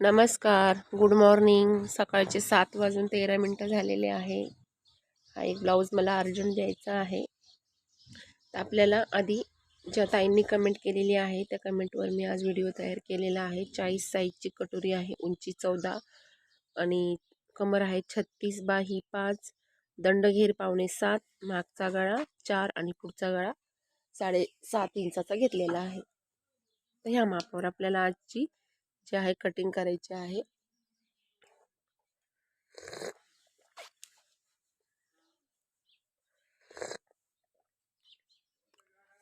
नमस्कार. Good morning सकाळचे सात वाजून तेरा मिनटं झालेले आहे. हा एक ब्लाऊज मला अर्जंट द्यायचा आहे. तर आपल्याला आधी ज्या ताईंनी कमेंट केलेली आहे त्या कमेंटवर मी आज व्हिडिओ तयार केलेला आहे. चाळीस साईजची कटोरी आहे उंची चौदा आणि कमर आहे छत्तीस बाही पाच दंडघेर पावणे सात मागचा गळा चार आणि पुढचा गळा साडेसात इंचाचा घेतलेला आहे. तर ह्या मापावर आपल्याला आजची जे आहे कटिंग करायचे आहे.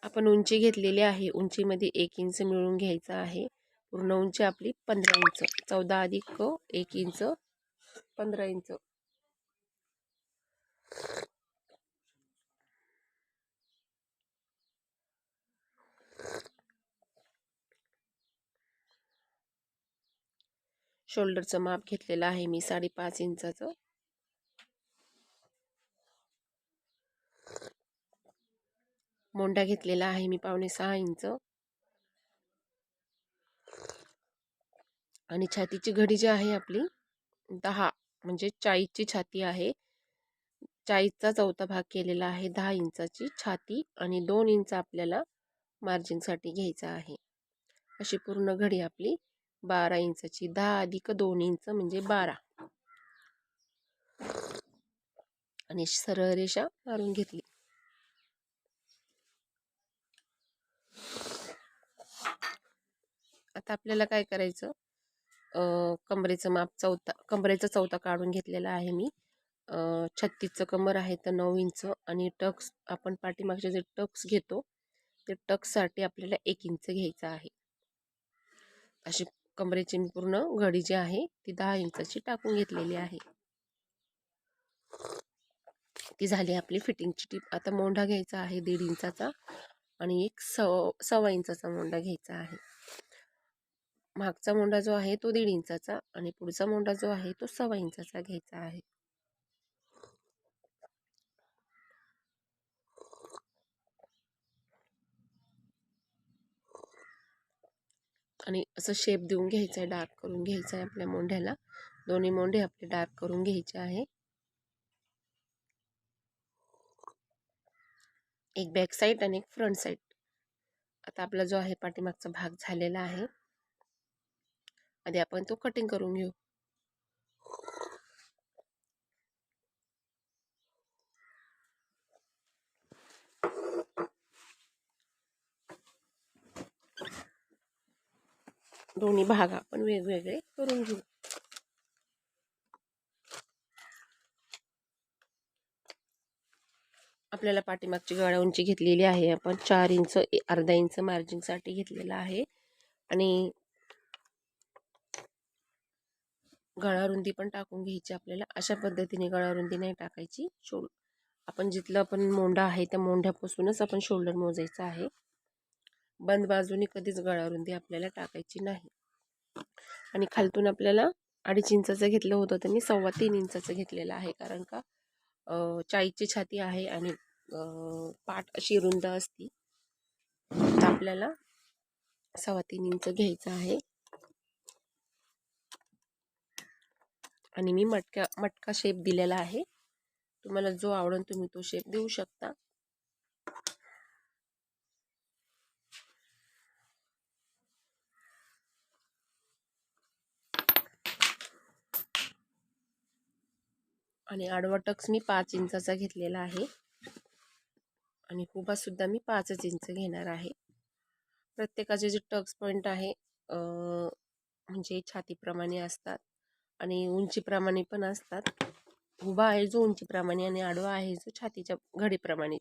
आपण उंची घेतलेली आहे. उंचीमध्ये एक इंच मिळून घ्यायचं आहे. पूर्ण उंची आपली पंधरा इंच. चौदा अधिक एक इंच पंधरा इंच. शोल्डरचं माप घेतलेलं आहे मी साडेपाच इंचाचं. मोंडा घेतलेला आहे मी पावणे सहा इंच. आणि छातीची घडी जी आहे आपली दहा म्हणजे चाळीसची छाती आहे. चाळीसचा चौथा भाग केलेला आहे दहा इंचाची छाती आणि दोन इंच आपल्याला मार्जिनसाठी घ्यायचा आहे. अशी पूर्ण घडी आपली बारा इंचाची दहा अधिक दोन इंच म्हणजे बारा. आणि सरळ रेषा मारून घेतली. आता आपल्याला काय करायचं? कमरेचं माप चौथा कमरेचा चौथा काढून घेतलेला आहे मी. छत्तीसचं कमर आहे तर नऊ इंच आणि टक्स आपण पाठीमागचे जे टक्स घेतो ते टक्ससाठी आपल्याला एक इंच घ्यायचं आहे. अशी कमरेची मी पूर्ण घडी जी आहे ती दहा इंचाची टाकून घेतलेली आहे. ती झाली आपली फिटिंगची टीप आता मोंढा घ्यायचा आहे दीड इंचाचा आणि एक सव सव्वा इंचाचा मोंढा घ्यायचा आहे. मागचा मोंढा जो आहे तो दीड इंचाचा आणि पुढचा मोंढा जो आहे तो सव्वा इंचाचा घ्यायचा आहे. आणि असं शेप देऊन घ्यायचं आहे डार्क करून घ्यायचं आहे आपल्या मोंढ्याला. दोन्ही मोंढे आपले डार्क करून घ्यायचे आहे. एक बॅक साईड आणि एक फ्रंट साईड आता आपला जो आहे पाठीमागचा भाग झालेला आहे. आधी आपण तो कटिंग करून घेऊ. दोन्ही भाग आपण वेगवेगळे करून घेऊ. आपल्याला पाठीमागची गळा उंची घेतलेली आहे. आपण चार इंच अर्धा इंच मार्जिनसाठी घेतलेला आहे. आणि गळारुंदी पण टाकून घ्यायची आपल्याला. अशा पद्धतीने गळारुंदी नाही टाकायची. शोल आपण जिथलं आपण मोंढा आहे त्या मोंढ्यापासूनच आपण शोल्डर मोजायचं आहे. बंद बाजूने कधीच गळारुंदी आपल्याला टाकायची नाही. आणि खालतून आपल्याला अडीच इंचाचं घेतलं होतं तर मी सव्वा तीन इंचाचं घेतलेलं आहे. कारण का चाईची छाती आहे आणि पाठ अशी रुंद असती. तर आपल्याला सव्वा तीन इंच घ्यायचं आहे. आणि मी मटक्या मटका शेप दिलेला आहे. तुम्हाला जो आवडेल तुम्ही तो शेप देऊ शकता. आणि आडवा टक्स मी पाच इंचाचा घेतलेला आहे. आणि सुद्धा मी पाचच इंच घेणार आहे. प्रत्येकाचे जे टक्स पॉईंट आहे म्हणजे छातीप्रमाणे असतात आणि उंचीप्रमाणे पण असतात. उभा आहे जो उंचीप्रमाणे आणि आडवा आहे जो छातीच्या घडीप्रमाणे.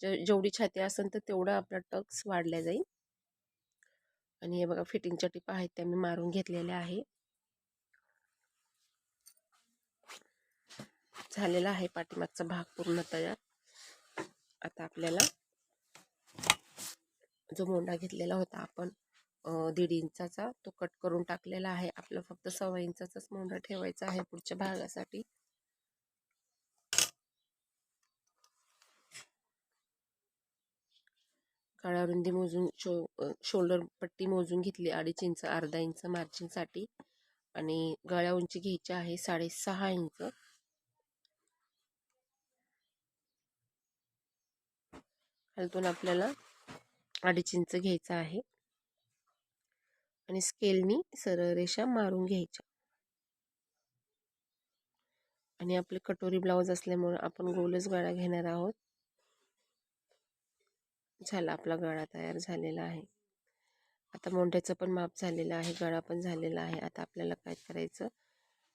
जेवढी छाती असेल तर तेवढा आपला टक्स वाढल्या जाईल. आणि हे बघा फिटिंगच्या टिपा आहेत त्या मी मारून घेतलेल्या आहे. झालेला आहे पाठीमागचा भाग पूर्ण तयार आता आपल्याला जो मोंडा घेतलेला होता आपण दीड इंचाचा तो कट करून टाकलेला आहे. आपलं फक्त सव्वा इंचाचाच मोंडा ठेवायचा आहे पुढच्या भागासाठी. काळा रुंदी मोजून शो शोल्डर पट्टी मोजून घेतली अडीच इंच अर्धा इंच मार्जिनसाठी. आणि गळ्या उंची घ्यायची आहे साडेसहा इंच. खालतून आपल्याला अडीच इंच घ्यायचं आहे. आणि स्केलनी सरळ रेषा मारून घ्यायच्या. आणि आपले कटोरी ब्लाऊज असल्यामुळे आपण गोलच गळा घेणार आहोत. झाला आपला गळा तयार झालेला आहे. आता मोंढ्याचं पण माप झालेलं आहे गळा पण झालेला आहे. आता आपल्याला काय करायचं?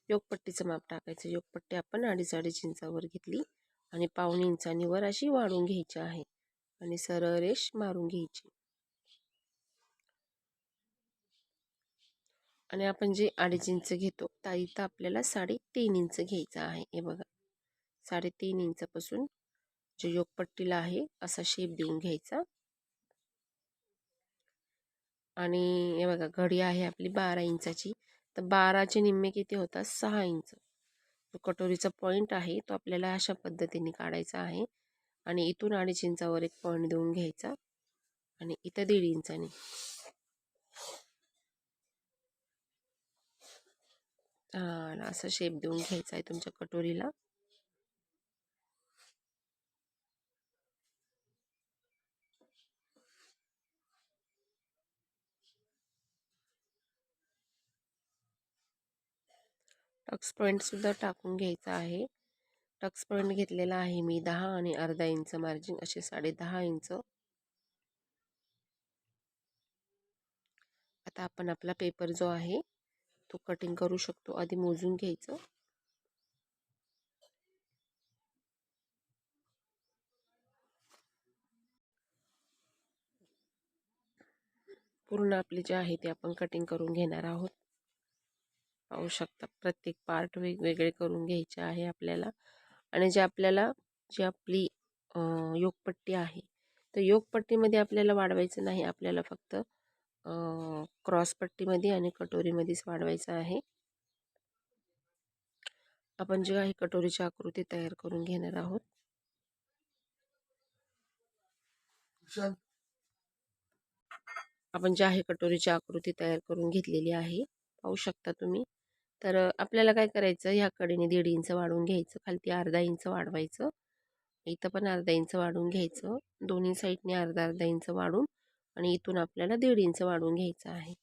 योगपट्टीचं माप टाकायचं. योगपट्टी आपण अडीच अडीच इंचावर घेतली आणि पाऊण इंचानी वर अशी वाढून घ्यायची आहे. आणि सरळ रेष मारून घ्यायची. आणि आपण जे अडीच इंच घेतो त्या इथं आपल्याला साडेतीन इंच घ्यायचं आहे. हे बघा. साडेतीन इंचापासून जे योगपट्टीला आहे असा शेप देऊन घ्यायचा. आणि हे बघा घडी आहे आपली बारा इंचाची. तर बाराचे निम्मे किती होतात? सहा इंच. जो कटोरीचा पॉईंट आहे तो आपल्याला अशा पद्धतीने काढायचा आहे. आणि इथून अडीच इंचावर एक पॉईंट देऊन घ्यायचा. आणि इथं दीड इंचाने. असा शेप देऊन घ्यायचा आहे तुमच्या कटोरीला. टक्स पॉईंटसुद्धा टाकून घ्यायचा आहे. टक्स घेतलेला आहे मी दहा आणि अर्धा इंच मार्जिन असे साडे दहा इंच. आता आपण आपला पेपर जो आहे तो कटिंग करू शकतो. आधी मोजून घ्यायचं. पूर्ण आपले जे आहे ते आपण कटिंग करून घेणार आहोत. पाहू शकता प्रत्येक पार्ट वेगवेगळे करून घ्यायचे आहे आपल्याला. आणि जे आपल्याला जी आपली योगपट्टी आहे तर योगपट्टीमध्ये आपल्याला वाढवायचं नाही. आपल्याला फक्त क्रॉसपट्टीमध्ये आणि कटोरीमध्येच वाढवायचं आहे. आपण जे आहे कटोरीची आकृती तयार करून घेणार आहोत. आपण जे आहे कटोरीची आकृती तयार करून घेतलेली आहे पाहू शकता तुम्ही. तर आपल्याला काय करायचं? ह्या कडेने दीड इंच वाढवून घ्यायचं खालती अर्धा इंच वाढवायचं. इथं पण अर्धा इंच वाढवून घ्यायचं. दोन्ही साईडने अर्धा अर्धा इंच वाढून आणि इथून आपल्याला दीड इंच वाढवून घ्यायचं आहे.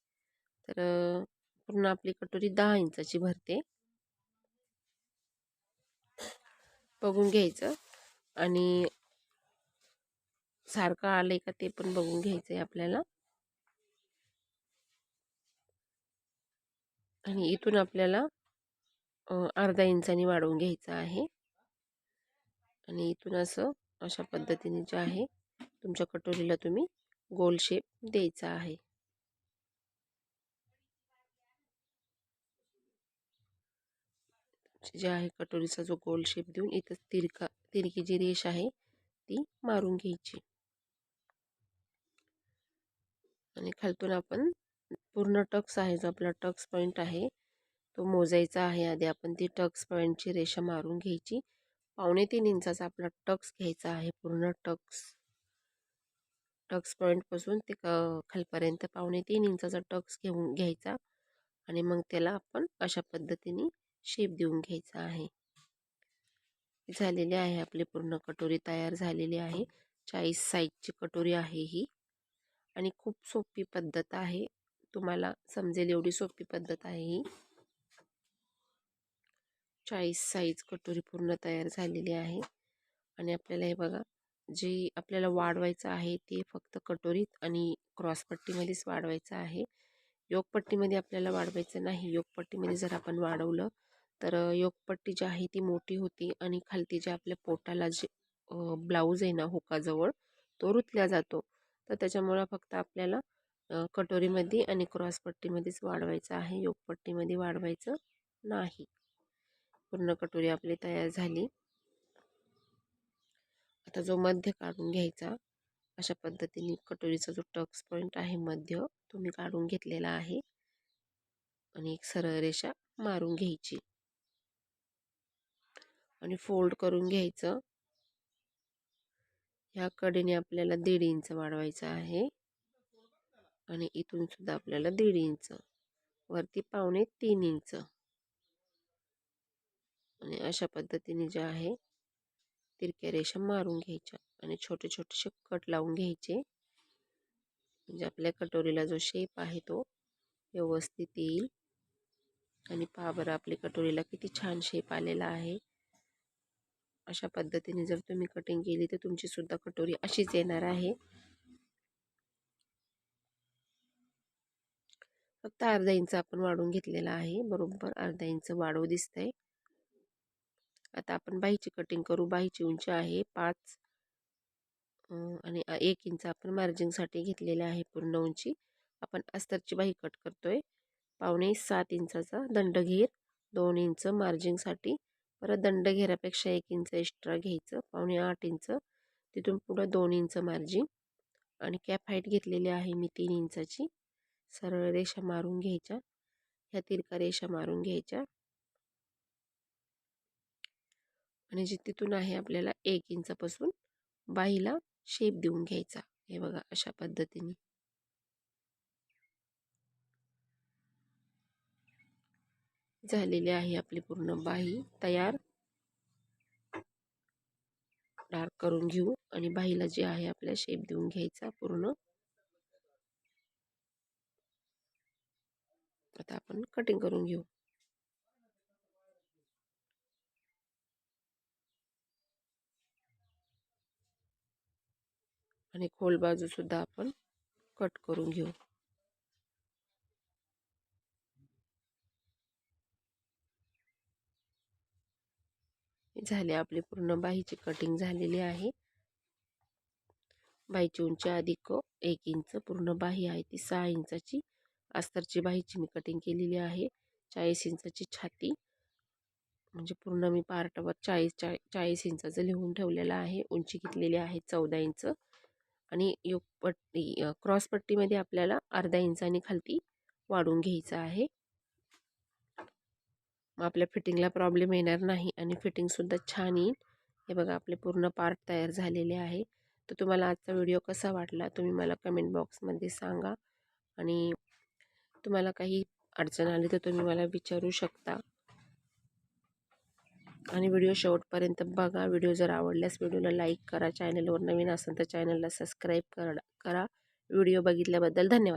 तर पूर्ण आपली कटोरी दहा इंचाची भरते. बघून घ्यायचं आणि सारखं आलंय का ते पण बघून घ्यायचं आहे आपल्याला. आणि इथून आपल्याला अर्धा इंचाने वाढवून घ्यायचं आहे. आणि इथून असं अशा पद्धतीने जे आहे तुमच्या कटोरीला तुम्ही गोल शेप द्यायचा आहे. जे आहे कटोरीचा जो गोल शेप देऊन इथं तिरका तिरकी जी रेष आहे ती मारून घ्यायची. आणि खालतून आपण पूर्ण टक्स आहे जो आपला टक्स पॉईंट आहे तो मोजायचा आहे आधी. आपण ती टक्स पॉईंटची रेषा मारून घ्यायची. पावणे तीन इंचाचा आपला टक्स घ्यायचा आहे पूर्ण टक्स. टक्स पॉईंटपासून ते क खालपर्यंत पावणे तीन इंचाचा टक्स घेऊन घ्यायचा आणि मग त्याला आपण अशा पद्धतीने शेप देऊन घ्यायचा आहे. झालेली आहे आपली पूर्ण कटोरी तयार झालेली आहे. चाळीस साईजची कटोरी आहे ही. आणि खूप सोपी पद्धत आहे. तुम्हाला समजेल एवढी सोपी पद्धत आहे ही. चाळीस साईज कटोरी पूर्ण तयार झालेली आहे. आणि आपल्याला हे बघा जे आपल्याला वाढवायचं आहे ते फक्त कटोरीत आणि क्रॉसपट्टीमध्येच वाढवायचं आहे. योगपट्टीमध्ये आपल्याला वाढवायचं नाही. योगपट्टीमध्ये जर आपण वाढवलं तर योगपट्टी जी आहे ती मोठी होती आणि खालती जे आपल्या पोटाला जे ब्लाऊज आहे ना हुकाजवळ तो रुतल्या जातो. तर त्याच्यामुळं फक्त आपल्याला कटोरीमध्ये आणि क्रॉसपट्टीमध्येच वाढवायचं आहे. योगपट्टीमध्ये वाढवायचं नाही. पूर्ण कटोरी आपली तयार झाली. आता जो मध्य काढून घ्यायचा अशा पद्धतीने कटोरीचा जो टक्स पॉईंट आहे मध्य तो मी काढून घेतलेला आहे. आणि एक सरळ रेषा मारून घ्यायची. आणि फोल्ड करून घ्यायचं. ह्या कडेने आपल्याला दीड इंच वाढवायचं आहे. आणि इथून सुद्धा आपल्याला दीड इंच वरती पावणे तीन इंच. आणि अशा पद्धतीने जे आहे तिरक्या रेषा मारून घ्यायच्या आणि छोटे छोटेसे कट लावून घ्यायचे. म्हणजे आपल्या कटोरीला जो शेप आहे तो व्यवस्थित येईल. आणि पहा बरं आपल्या कटोरीला किती छान शेप आलेला आहे. अशा पद्धतीने जर तुम्ही कटिंग केली तर तुमची सुद्धा कटोरी अशीच येणार आहे. फक्त अर्धा इंच आपण वाढून घेतलेला आहे बरोबर? अर्धा इंच वाढव दिसतंय. आता आपण बाहीची कटिंग करू. बाहीची उंची आहे पाच. आणि एक इंच आपण मार्जिंगसाठी घेतलेले आहे पूर्ण उंची. आपण अस्तरची बाही कट करतोय. पावणे सात इंचाचा दंडघेर दोन इंच मार्जिंगसाठी परत दंडघेरापेक्षा एक इंच एक्स्ट्रा घ्यायचं. पावणे आठ इंच. तिथून पुढं दोन इंच मार्जिंग आणि कॅप हाईट घेतलेली आहे मी तीन इंचाची. सरळ रेषा मारून घ्यायच्या. ह्या तिरका रेषा मारून घ्यायच्या. आणि जे तिथून आहे आपल्याला एक इंचापासून बाईला शेप देऊन घ्यायचा. हे बघा अशा पद्धतीने. झालेली आहे आपली पूर्ण बाही तयार. डार्क करून घेऊ आणि बाहीला जे आहे आपल्या शेप देऊन घ्यायचा पूर्ण. आता आपण कटिंग करून घेऊ. आणि खोल बाजू सुद्धा आपण कट करून घेऊ. झाले आपली पूर्ण बाहीची कटिंग झालेली आहे. बाईची उंची अधिक एक इंच पूर्ण बाही आहे ती सहा इंचाची. अस्तरची बाहीची मी कटिंग केलेली आहे. चाळीस इंचाची छाती. म्हणजे पूर्ण मी पार्टवर चाळीस चा चाळीस इंचाचं लिहून ठेवलेलं आहे. उंची घेतलेली आहे चौदा इंच. आणि योग पट्टी क्रॉस पट्टीमध्ये आपल्याला अर्धा इंचाने खालती वाढून घ्यायचं आहे. मग आपल्या फिटिंगला प्रॉब्लेम येणार नाही आणि फिटिंगसुद्धा छान येईल. हे बघा आपले पूर्ण पार्ट तयार झालेले आहे. तर तुम्हाला आजचा व्हिडिओ कसा वाटला तुम्ही मला कमेंट बॉक्समध्ये सांगा. आणि तुम्हाला काही अडचण आली तर तुम्ही मला विचारू शकता. आणि व्हिडिओ शेवटपर्यंत बघा. व्हिडिओ जर आवडल्यास व्हिडिओला लाईक करा. चॅनलवर नवीन असेल तर चॅनलला सबस्क्राईब करा. करा. व्हिडिओ बघितल्याबद्दल धन्यवाद.